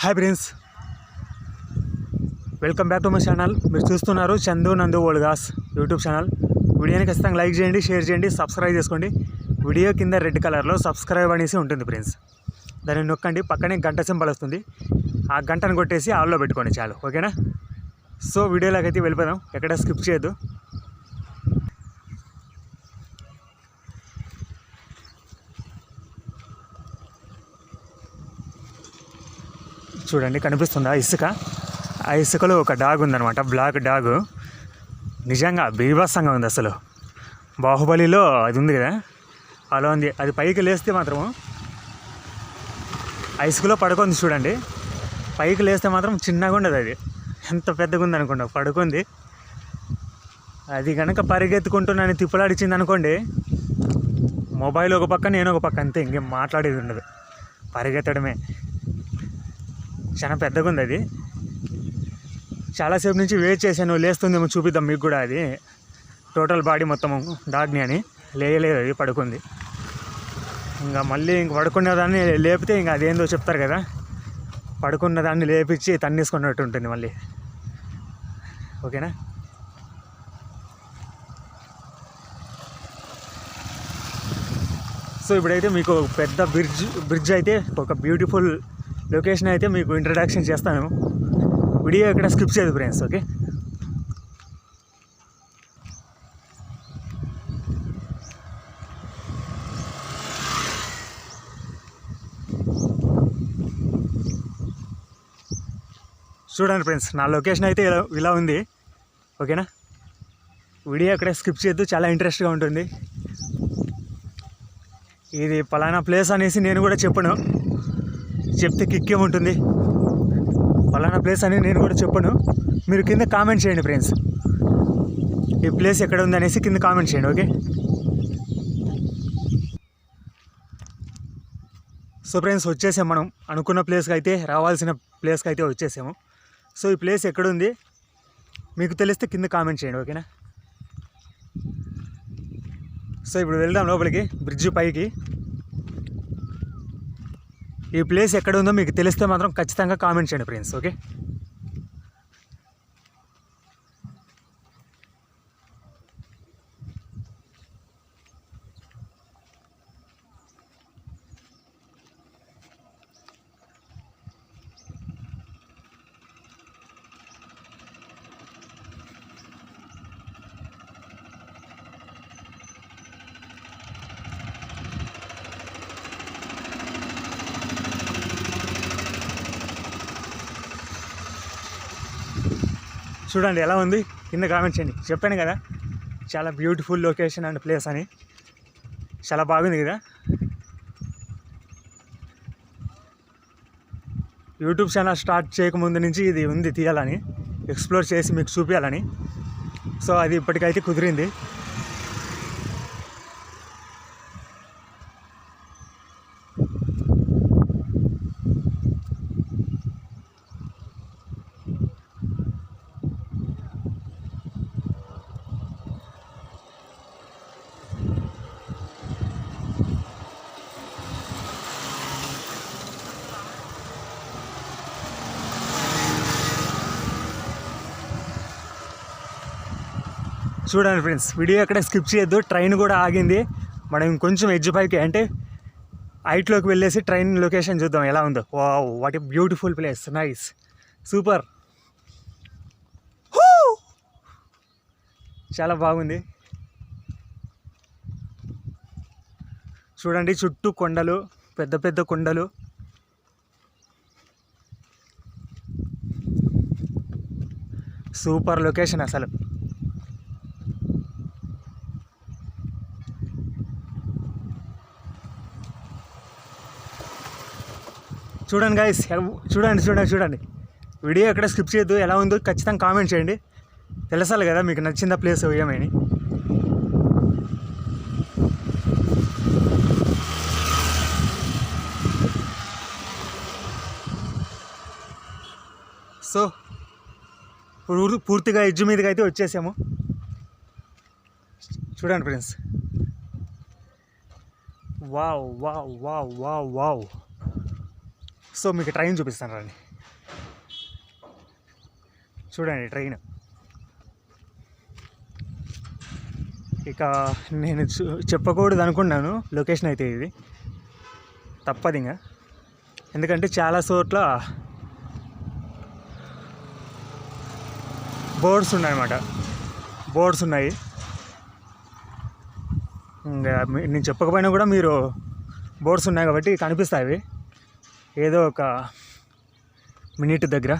Hi friends. Welcome back to my channel. మీరు చూస్తున్నారు చందు నందు ఓల్గాస్ యూట్యూబ్ ఛానల్. వీడియోని ఖచ్చితంగా లైక్ చేయండి షేర్ చేయండి సబ్స్క్రైబ్ చేసుకోండి. వీడియో కింద రెడ్ కలర్లో సబ్స్క్రైబ్ అనేసి ఉంటుంది ఫ్రెండ్స్. దాన్ని నొక్కండి పక్కనే గంట సింబల్ వస్తుంది. ఆ గంటను కొట్టేసి ఆల్లో పెట్టుకోండి చాలు ఓకేనా? సో వీడియోలోకి అయితే వెళ్ళిపోదాం. ఎక్కడ స్కిప్ చేయొద్దు. చూడండి కనిపిస్తుందా ఇసుక? ఆ ఇసుకలో ఒక డాగ్ ఉందన్నమాట బ్లాక్ డాగ్. నిజంగా బీభత్సంగా ఉంది అసలు. బాహుబలిలో అది ఉంది కదా? అలా ఉంది. అది పైకి లేస్తే మాత్రము ఆ ఇసుకలో పడుకుంది చూడండి. పైకి లేస్తే మాత్రం చిన్నగా ఉండదు అది. ఎంత పెద్దగా ఉంది అనుకోండి పడుకుంది. అది కనుక పరిగెత్తుకుంటూ నన్ను తిప్పలాడిచ్చింది అనుకోండి మొబైల్ ఒక పక్క నేను ఒక పక్క అంతే ఇంకేం మాట్లాడేది ఉండదు. పరిగెత్తడమే. చాలా పెద్దగా ఉంది అది. చాలాసేపు నుంచి వెయిట్ చేశాను లేస్తుందేమో చూపిద్దాం మీకు కూడా అది. టోటల్ బాడీ మొత్తం డాగ్ని అని. లేయలేదు అది పడుకుంది. ఇంకా మళ్ళీ ఇంక పడుకున్న దాన్ని లేపితే ఇంకా అదేందో చెప్తారు కదా. పడుకున్న దాన్ని లేపించి తన్నేసుకున్నట్టు ఉంటుంది మళ్ళీ. ఓకేనా? సో ఇప్పుడైతే మీకు పెద్ద బ్రిడ్జ్ బ్రిడ్జ్ అయితే ఒక బ్యూటిఫుల్ లొకేషన్ అయితే మీకు ఇంట్రడక్షన్ చేస్తాను. వీడియో ఇక్కడ స్కిప్ చేయదు ఫ్రెండ్స్ ఓకే చూడండి ఫ్రెండ్స్ నా లొకేషన్ అయితే ఇలా ఇలా ఉంది ఓకేనా వీడియో అక్కడ స్కిప్ చేయొద్దు చాలా ఇంట్రెస్ట్గా ఉంటుంది. ఇది పలానా ప్లేస్ అనేసి నేను కూడా చెప్పను. చెప్తే కిక్కే ఉంటుంది. పలానా ప్లేస్ అని నేను కూడా చెప్పను. మీరు కింద కామెంట్ చేయండి ఫ్రెండ్స్ ఈ ప్లేస్ ఎక్కడ ఉంది అనేసి కింద కామెంట్ చేయండి ఓకే సో ఫ్రెండ్స్ వచ్చేసాం మనం. అనుకున్న ప్లేస్కి అయితే రావాల్సిన ప్లేస్కి అయితే వచ్చేసాము. సో ఈ ప్లేస్ ఎక్కడుంది మీకు తెలిస్తే కింద కామెంట్ చేయండి ఓకేనా సో ఇప్పుడు వెళ్దాం లోపలికి బ్రిడ్జ్ పైకి. ఈ ప్లేస్ ఎక్కడ ఉందో మీకు తెలిస్తే మాత్రం ఖచ్చితంగా కామెంట్ చేయండి ఫ్రెండ్స్ ఓకే? చూడండి ఎలా ఉంది? కింద కామెంట్ చేయండి. చెప్పాను కదా చాలా బ్యూటిఫుల్ లొకేషన్ అండ్ ప్లేస్ అని. చాలా బాగుంది కదా? యూట్యూబ్ ఛానల్ స్టార్ట్ చేయకముందు నుంచి ఇది ఉంది తీయాలని. ఎక్స్ప్లోర్ చేసి మీకు చూపించాలని సో అది ఇప్పటికైతే కుదిరింది. చూడండి ఫ్రెండ్స్ వీడియో ఎక్కడ స్కిప్ చేయొద్దు ట్రైన్ కూడా ఆగింది. మనం ఇంకొంచెం ఎడ్జ్ పైకి అంటే హైట్లోకి వెళ్ళేసి ట్రైన్ లొకేషన్ చూద్దాం ఎలా ఉందో. What what a beautiful place nice super చాలా బాగుంది. చూడండి చుట్టూ కొండలు పెద్ద పెద్ద కొండలు. సూపర్ లొకేషన్ అసలు. చూడండి గాయస్ చూడండి చూడండి చూడండి. వీడియో ఎక్కడ స్కిప్ చేయొద్దు ఎలా ఉందో ఖచ్చితంగా కామెంట్ చేయండి. తెలుసాలి కదా మీకు నచ్చిందా ప్లేస్ ఏమని సో ఇప్పుడు పూర్తిగా ఎడ్జ్ మీదకి అయితే వచ్చేసాము. చూడండి friends wow wow wow wow wow so మీకు ట్రైన్ చూపిస్తాను రండి. చూడండి ట్రైన్. ఇక నేను చూ- చెప్పకూడదు అనుకున్నాను. లొకేషన్ అయితే ఇది. తప్పదు ఇంకా. ఎందుకంటే చాలా చోట్ల బోర్డ్స్ ఉన్నాయన్నమాట. బోర్డ్స్ ఉన్నాయి. ఇంకా నేను చెప్పకపోయినా కూడా మీరు బోర్డ్స్ ఉన్నాయి కాబట్టి కనిపిస్తాయి ఏదో ఒక మినిట్ దగ్గర